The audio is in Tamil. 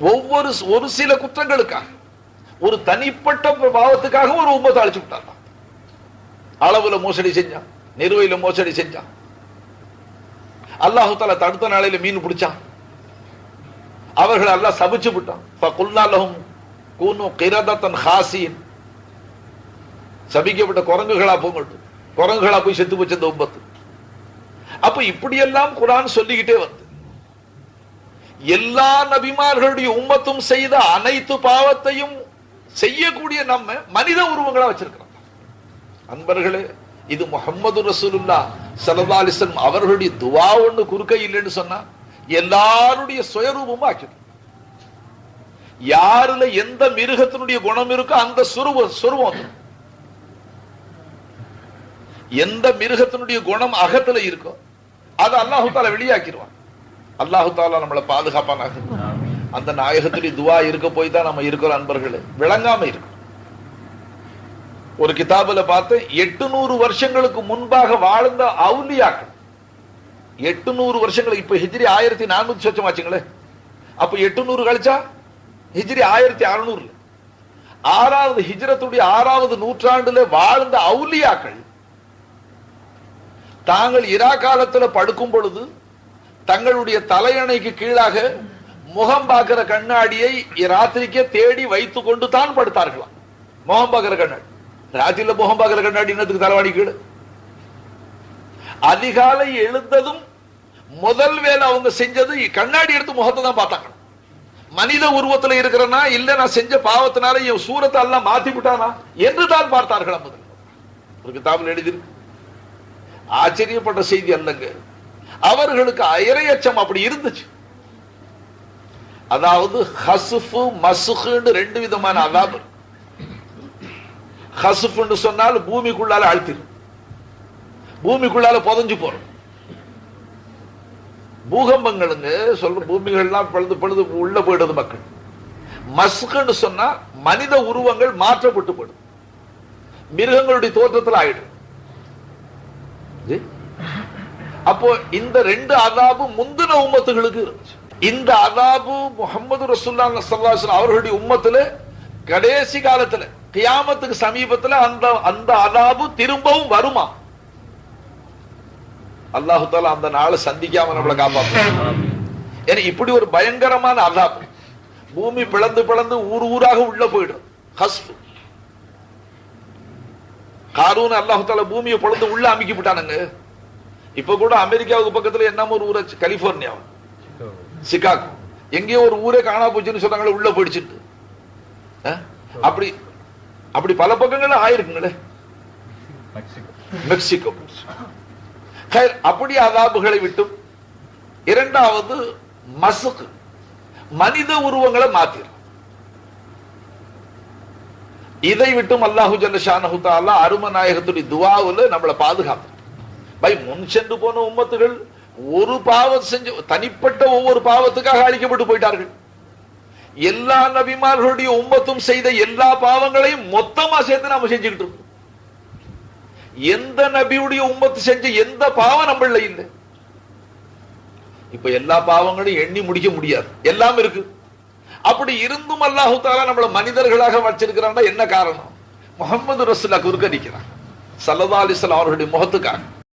ஒவ்வொரு ஒரு சில குற்றங்களுக்காக ஒரு தனிப்பட்ட பாவத்துக்காக ஒரு உம்மத்தை அழைச்சு விட்டாராம் அளவுல மோசடி செஞ்சான் நிறுவையில மோசடி செஞ்சான். அல்லாஹு தாலா தடுத்த நாளையில மீன் பிடிச்சான். அவர்கள் எல்லாம் சபிச்சு விட்டான். கூனு கிரதத்தன் ஹாசின் சபிக்கப்பட்ட குரங்குகளா போங்கட்டும் குரங்குகளா போய் செத்து போச்சு அந்த உம்பத்து அப்ப இப்படியெல்லாம் குரான் சொல்லிக்கிட்டே வந்து எல்லா நபிமார்களுடைய உம்மத்தும் செய்த அனைத்து பாவத்தையும் செய்யக்கூடிய நம்ம மனித உருவங்களா வச்சிருக்கிறோம். அன்பர்களே இது முகமது ரசூலுல்லா சலதாலிசன் அவர்களுடைய துவா ஒண்ணு குறுக்க இல்லைன்னு சொன்னா எல்லாருடைய சுயரூபமும் ஆக்கிடும். யாருல எந்த மிருகத்தினுடைய குணம் இருக்கோ அந்த சுருவ சுருவம் எந்த மிருகத்தினுடைய குணம் அகத்துல இருக்கோ அதை அல்லாஹு தாலா வெளியாக்கிடுவான். அல்லாஹு தாலா நம்மளை பாதுகாப்பானாக. அந்த நாயகத்துடைய துவா இருக்க போய் தான் நம்ம இருக்கிறோம் அன்பர்களே. விளங்காம இருக்கு. ஒரு கிதாபுல பார்த்து எட்டுநூறு வருஷங்களுக்கு முன்பாக வாழ்ந்த அவுலியாக்கள். எட்டுநூறு வருஷங்களுக்கு இப்ப ஹிஜ்ரி ஆயிரத்தி நானூத்தி சொச்சம் ஆச்சுங்களே அப்ப எட்டுநூறு கழிச்சா? ஹிஜ்ரி ஆயிரத்தி அறுநூறுல. ஆறாவது ஹிஜ்ரத்துடைய ஆறாவது நூற்றாண்டுல வாழ்ந்த அவுலியாக்கள் தாங்கள் இரா காலத்துல படுக்கும் பொழுது தங்களுடைய தலையணைக்கு கீழாக முகம் பார்க்கிற கண்ணாடியை ராத்திரிக்கே தேடி வைத்துக் கொண்டு தான் படுத்தார்களாம். முகம் பார்க்கிற கண்ணாடி. ராத்திரியில முகம் பார்க்கிற கண்ணாடி என்னத்துக்கு தலைவாணி கீழே? அதிகாலை எழுந்ததும் முதல் வேலை அவங்க செஞ்சது கண்ணாடி எடுத்து முகத்தை தான் பார்த்தாங்க. மனித உருவத்துல இருக்கிறனா இல்ல நான் செஞ்ச பாவத்தினால என் சூரத்தை எல்லாம் மாத்தி விட்டானா என்று தான் பார்த்தார்கள் முதல் ஒரு கிதாபில் எழுதியிருக்கு. ஆச்சரியப்பட்ட செய்தி அல்லங்க. அவர்களுக்கு இரையச்சம் அப்படி இருந்துச்சு. அதாவது ஹசுஃபு மசுகுன்னு ரெண்டு விதமான அதாபு. ஹசுஃபுன்னு சொன்னால் பூமிக்குள்ளால அழுத்திடும் பூமிக்குள்ளால புதஞ்சு போறோம் பூகம்பங்களுங்க சொல்ற பூமிகள்லாம் பழுது பழுது உள்ள போயிடுது மக்கள். மஸ்குன்னு சொன்னா மனித உருவங்கள் மாற்றப்பட்டு போயிடும். மிருகங்களுடைய தோற்றத்தில் ஆயிடும். அப்போ இந்த ரெண்டு அதாபு முந்தின உம்மத்துகளுக்கு இருந்துச்சு. இந்த அதாபு முகமது ரசூல்லா ஸல்லல்லாஹு அவர்களுடைய உம்மத்துல கடைசி காலத்துல கியாமத்துக்கு சமீபத்துல அந்த அந்த அதாபு திரும்பவும் வருமா? அல்லாஹு தாலா அந்த நாளை சந்திக்காம நம்மளை காப்பாற்றும் ஏன்னா இப்படி ஒரு பயங்கரமான அதாபு. பூமி பிளந்து பிளந்து ஊர் ஊராக உள்ள போயிடும். ஹஸ்பு. காரூன் அல்லாஹு தாலா பூமியை பிளந்து உள்ள அமைக்கி விட்டானுங்க. இப்ப கூட அமெரிக்காவுக்கு பக்கத்துல என்னமோ ஒரு ஊரை? கலிபோர்னியா. சிகாகோ. எங்கேயோ ஒரு ஊரே காணா போச்சுன்னு சொன்னாங்களே உள்ள போயிடுச்சுட்டு அப்படி அப்படி பல பக்கங்கள்ல ஆயிருக்குங்களே. மெக்சிகோ. அப்படி அதாபுகளை விட்டும். இரண்டாவது மசுக்கு மனித உருவங்களை மாத்திரும். இதை விட்டும் அல்லாஹு ஜல்லஷானஹு தாலா அருமநாயகத்துடைய துவாவுல நம்மளை பாதுகாப்பு பை முன் சென்று போன உம்மத்துகள் ஒரு பாவம் செஞ்சு தனிப்பட்ட ஒவ்வொரு பாவத்துக்காக அழிக்கப்பட்டு போயிட்டார்கள். எல்லா நபிமார்களுடைய உம்மத்தும் செய்த எல்லா பாவங்களையும் மொத்தமா சேர்த்து நாம செஞ்சுக்கிட்டு இருக்கோம். எந்த நபியுடைய உம்மத்து செஞ்ச எந்த பாவம் நம்மள இல்லை இப்ப எல்லா பாவங்களையும் எண்ணி முடிக்க முடியாது. எல்லாம் இருக்கு. அப்படி இருந்தும் அல்லாஹு தாலா நம்மள மனிதர்களாக வச்சிருக்கிறான்னா என்ன காரணம்? முகமது ரசுல்லா குறுக்கடிக்கிறான். சல்லதா அலிஸ்லாம் அவர்களுடைய முகத்துக்காக.